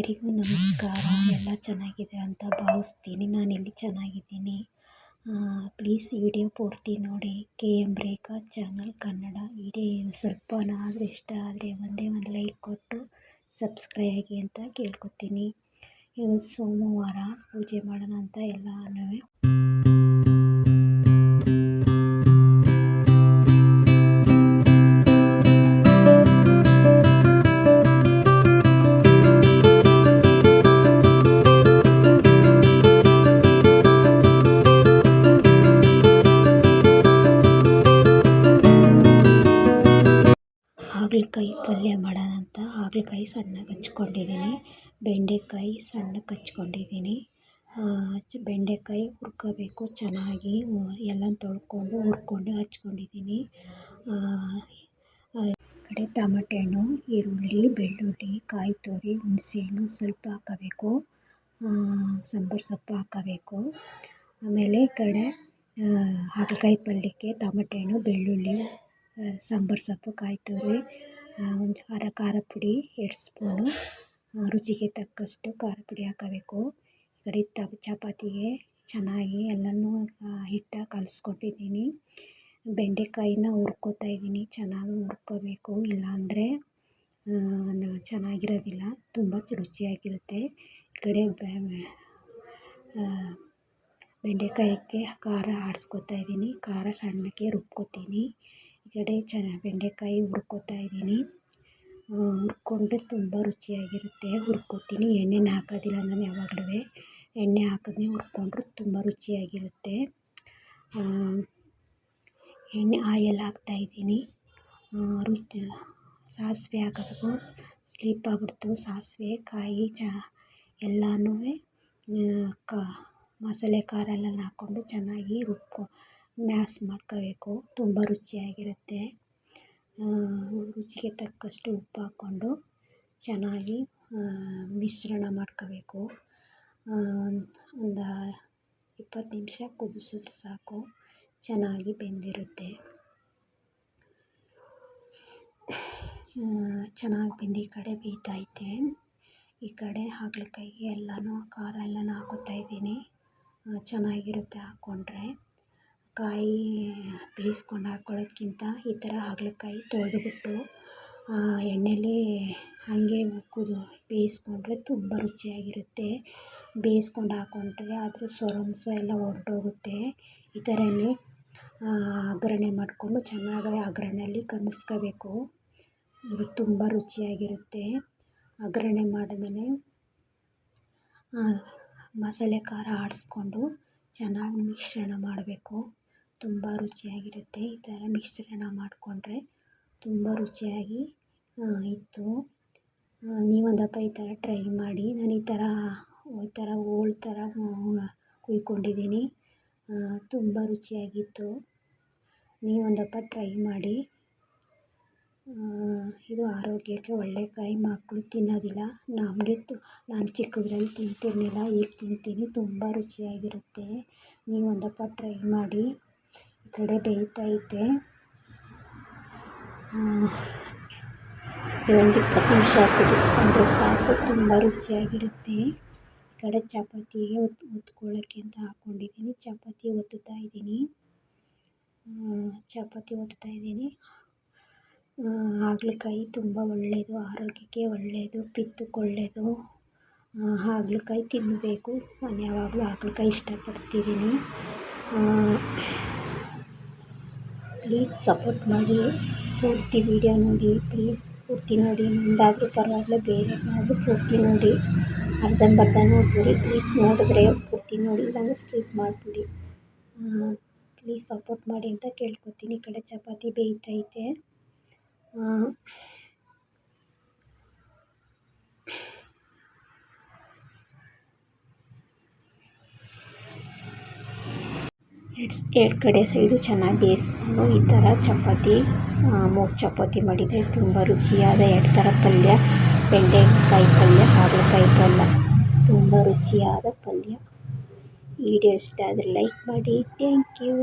ಎಲ್ಲರಿಗೂ ನಮಸ್ಕಾರ. ಎಲ್ಲ ಚೆನ್ನಾಗಿದ್ದೀರ ಅಂತ ಭಾವಿಸ್ತೀನಿ. ನಾನಿಲ್ಲಿ ಚೆನ್ನಾಗಿದ್ದೀನಿ. ಪ್ಲೀಸ್ ವಿಡಿಯೋ ಪೂರ್ತಿ ನೋಡಿ. K M Rekha channel Kannada ಇಡೀ ಸ್ವಲ್ಪನಾದರೂ ಇಷ್ಟ ಆದರೆ ಒಂದೇ ಒಂದು ಲೈಕ್ ಕೊಟ್ಟು ಸಬ್ಸ್ಕ್ರೈಬ್ ಆಗಿ ಅಂತ ಕೇಳ್ಕೊತೀನಿ. ಇವತ್ತು ಸೋಮವಾರ ಪೂಜೆ ಮಾಡೋಣ ಅಂತ ಎಲ್ಲನೂ ಹಾಗಲಕಾಯಿ ಪಲ್ಯ ಮಾಡೋಣ ಅಂತ ಹಾಗಲಕಾಯಿ ಸಣ್ಣಗೆ ಹಚ್ಕೊಂಡಿದ್ದೀನಿ, ಬೆಂಡೆಕಾಯಿ ಸಣ್ಣಗೆ ಹಚ್ಕೊಂಡಿದ್ದೀನಿ. ಬೆಂಡೆಕಾಯಿ ಹುರ್ಕೋಬೇಕು, ಚೆನ್ನಾಗಿ ಎಲ್ಲ ತೊಳ್ಕೊಂಡು ಹುರ್ಕೊಂಡು ಹಚ್ಕೊಂಡಿದ್ದೀನಿ. ಕಡೆ ಟಮಟೆ ಹಣ್ಣು, ಈರುಳ್ಳಿ, ಬೆಳ್ಳುಳ್ಳಿ, ಕಾಯಿ ತುರಿ, ಹುಣಸೆಹಣ್ಣು ಸ್ವಲ್ಪ ಹಾಕಬೇಕು. ಸಾಂಬಾರು ಸೊಪ್ಪು ಹಾಕಬೇಕು. ಆಮೇಲೆ ಈ ಕಡೆ ಹಾಗಲಕಾಯಿ ಪಲ್ಯಕ್ಕೆ ಟಮಟೆ ಹಣ್ಣು, ಬೆಳ್ಳುಳ್ಳಿ ಸಾಂಬಾರು ಸೊಪ್ಪು ಕಾಯಿ ತುರಿ ಒಂದು ಖಾರ ಖಾರ ಪುಡಿ, ಎರಡು ಸ್ಪೂನು ರುಚಿಗೆ ತಕ್ಕಷ್ಟು ಖಾರ ಪುಡಿ ಹಾಕಬೇಕು. ಈ ಕಡೆ ತವ ಚಪಾತಿಗೆ ಚೆನ್ನಾಗಿ ಎಲ್ಲನೂ ಹಿಟ್ಟು ಕಲಸ್ಕೊಟ್ಟಿದ್ದೀನಿ. ಬೆಂಡೆಕಾಯಿನ ಹುರ್ಕೊತಾ ಇದ್ದೀನಿ, ಚೆನ್ನಾಗಿ ಹುರ್ಕೋಬೇಕು. ಇಲ್ಲಾಂದರೆ ಚೆನ್ನಾಗಿರೋದಿಲ್ಲ, ತುಂಬ ರುಚಿಯಾಗಿರುತ್ತೆ. ಈ ಕಡೆ ಬೆಂಡೆಕಾಯಿಗೆ ಖಾರ ಆಡಿಸ್ಕೊತಾ ಇದ್ದೀನಿ, ಖಾರ ಸಣ್ಣಕ್ಕೆ ರುಬ್ಕೊತೀನಿ. ಕಡೆ ಚೆನ್ನ ಬೆಂಡೆಕಾಯಿ ಹುರ್ಕೊತಾ ಇದ್ದೀನಿ. ಹುರ್ಕೊಂಡ್ರೆ ತುಂಬ ರುಚಿಯಾಗಿರುತ್ತೆ. ಹುರ್ಕೊತೀನಿ. ಎಣ್ಣೆನ ಹಾಕೋದಿಲ್ಲ ನಾನು ಯಾವಾಗಲೂ ಎಣ್ಣೆ ಹಾಕದೇ ಹುರ್ಕೊಂಡ್ರೆ ತುಂಬ ರುಚಿಯಾಗಿರುತ್ತೆ. ಎಣ್ಣೆ ಆಯಲ್ ಹಾಕ್ತಾಯಿದ್ದೀನಿ ರುಚಿ, ಸಾಸಿವೆ ಹಾಕಬೇಕು. ಸ್ಲೀಪ್ ಆಗ್ಬಿಡ್ತು ಸಾಸಿವೆ, ಕಾಯಿ, ಚ ಎಲ್ಲನೂ ಕ, ಮಸಾಲೆ, ಖಾರ ಎಲ್ಲ ಹಾಕ್ಕೊಂಡು ಚೆನ್ನಾಗಿ ರುಬ್ಕೊ ಮ್ಯಾಸ್ ಮಾಡ್ಕೋಬೇಕು. ತುಂಬ ರುಚಿಯಾಗಿರುತ್ತೆ. ರುಚಿಗೆ ತಕ್ಕಷ್ಟು ಉಪ್ಪು ಹಾಕ್ಕೊಂಡು ಚೆನ್ನಾಗಿ ಮಿಶ್ರಣ ಮಾಡ್ಕೋಬೇಕು. ಒಂದು ಇಪ್ಪತ್ತು ನಿಮಿಷ ಕುದಿಸಿದ್ರೆ ಸಾಕು. ಚೆನ್ನಾಗಿ ಬೆಂದಿರುತ್ತೆ. ಚೆನ್ನಾಗಿ ಬೆಂದು ಈ ಕಡೆ ಬೇಯ್ತೈತೆ ಈ ಕಡೆ ಹಾಗಲಕಾಯಿಗೆ ಎಲ್ಲನೂ, ಖಾರ ಎಲ್ಲನೂ ಹಾಕ್ಕೋತಾ ಇದ್ದೀನಿ. ಚೆನ್ನಾಗಿರುತ್ತೆ ಹಾಕ್ಕೊಂಡ್ರೆ ಕಾಯಿ ಬೇಯಿಸ್ಕೊಂಡು ಹಾಕೊಳ್ಳೋದ್ಕಿಂತ ಈ ಥರ ಹಾಗಲಕಾಯಿ ತೊಳೆದ್ಬಿಟ್ಟು ಎಣ್ಣೆಲಿ ಹಾಗೆ ಕುದಿ ಬೇಯಿಸ್ಕೊಂಡ್ರೆ ತುಂಬ ರುಚಿಯಾಗಿರುತ್ತೆ. ಬೇಯಿಸ್ಕೊಂಡು ಹಾಕ್ಕೊಂಡ್ರೆ ಅದ್ರ ಸೊರಂಸ ಎಲ್ಲ ಹೊರ್ಟೋಗುತ್ತೆ ಈ ಥರನೇ ಒಗ್ಗರಣೆ ಮಾಡಿಕೊಂಡು ಚೆನ್ನಾಗಿ ಒಗ್ಗರಣೆಲಿ ಇದು ತುಂಬ ರುಚಿಯಾಗಿರುತ್ತೆ. ಒಗ್ಗರಣೆ ಮಾಡಿದ್ಮೇಲೆ ಮಸಾಲೆ ಖಾರ ಆಡಿಸ್ಕೊಂಡು ಚೆನ್ನಾಗಿ ಮಿಶ್ರಣ ಮಾಡಬೇಕು. ತುಂಬ ರುಚಿಯಾಗಿರುತ್ತೆ. ಈ ಥರ ಮಿಶ್ರಣ ಮಾಡಿಕೊಂಡ್ರೆ ತುಂಬ ರುಚಿಯಾಗಿ ಇತ್ತು. ನೀವೊಂದು ದಪ್ಪ ಈ ಥರ ಟ್ರೈ ಮಾಡಿ. ನಾನು ಈ ಥರ ಈ ಥರ ಹೋಳು ಥರ ಕುಯ್ಕೊಂಡಿದ್ದೀನಿ. ತುಂಬ ರುಚಿಯಾಗಿತ್ತು. ನೀವೊಂದು ದಪ್ಪ ಟ್ರೈ ಮಾಡಿ. ಇದು ಆರೋಗ್ಯಕ್ಕೆ ಒಳ್ಳೆಯ ಕಾಯಿ ಮಕ್ಕಳು ತಿನ್ನೋದಿಲ್ಲ. ನಮಗೆ ತು, ನಾನು ಚಿಕ್ಕದ್ರಲ್ಲಿ ತಿಂತಿರಲಿಲ್ಲ, ಈಗ ತಿಂತೀನಿ. ತುಂಬ ರುಚಿಯಾಗಿರುತ್ತೆ. ನೀವು ಒಂದಪ್ಪ ಟ್ರೈ ಮಾಡಿ. ಕಡೆ ಬೇಯ್ತೈತೆ. ಇದೊಂದು ಇಪ್ಪತ್ತು ನಿಮಿಷ ಕುದಿಸ್ಕೊಂಡ್ರೆ ಸಾಕು, ತುಂಬ ರುಚಿಯಾಗಿರುತ್ತೆ. ಈ ಕಡೆ ಚಪಾತಿಗೆ ಒತ್ಕೊಳ್ಳೋಕ್ಕೆ ಅಂತ ಹಾಕ್ಕೊಂಡಿದ್ದೀನಿ ಚಪಾತಿ ಒತ್ತುತ್ತಾ ಇದ್ದೀನಿ. ಚಪಾತಿ ಒತ್ತುತ್ತಾ ಇದ್ದೀನಿ. ಹಾಗಲಕಾಯಿ ತುಂಬ ಒಳ್ಳೆಯದು ಆರೋಗ್ಯಕ್ಕೆ ಒಳ್ಳೆಯದು ಪಿತ್ತಕ್ಕೆ ಒಳ್ಳೆಯದು ಹಾಗಲಕಾಯಿ ತಿನ್ನಬೇಕು. ನಾನು ಯಾವಾಗಲೂ ಹಾಗಲಕಾಯಿ ಇಷ್ಟಪಡ್ತಿದ್ದೀನಿ. ಪ್ಲೀಸ್ ಸಪೋರ್ಟ್ ಮಾಡಿ. ಪೂರ್ತಿ ವಿಡಿಯೋ ನೋಡಿ ಪ್ಲೀಸ್ ಪೂರ್ತಿ ನೋಡಿ. ನಂದಾದರೂ ಪರವಾಗಿಲ್ಲ ಬೇರೆಯವ್ರದ್ದಾದ್ರೂ ಪೂರ್ತಿ ನೋಡಿ. ಅರ್ಧಂಬರ್ಧ ನೋಡಿಬಿಡಿ ಪ್ಲೀಸ್ ನೋಡಿದ್ರೆ ಪೂರ್ತಿ ನೋಡಿ. ಇಲ್ಲಾಂದರೆ ಸ್ಲಿಪ್ ಮಾಡಿಬಿಡಿ. ಪ್ಲೀಸ್ ಸಪೋರ್ಟ್ ಮಾಡಿ ಅಂತ ಕೇಳ್ಕೊತೀನಿ. ಈ ಕಡೆ ಚಪಾತಿ ಬೇಯ್ತೈತೆ ಎರಡು ಕಡೆ ಸೈಡು ಚೆನ್ನಾಗಿ ಬೇಯಿಸ್ಕೊಂಡು ಈ ಥರ ಚಪಾತಿ ಮೂರು ಚಪಾತಿ ಮಾಡಿದ್ದೆ ತುಂಬ ರುಚಿಯಾದ ಎರಡು ಥರ ಪಲ್ಯ. ಬೆಂಡೆಕಾಯಿ ಪಲ್ಯ, ಹಾಗಲಕಾಯಿ ಪಲ್ಯ. ತುಂಬ ರುಚಿಯಾದ ಪಲ್ಯ. ವಿಡಿಯೋ ಇಷ್ಟ ಆದರೆ ಲೈಕ್ ಮಾಡಿ. Thank you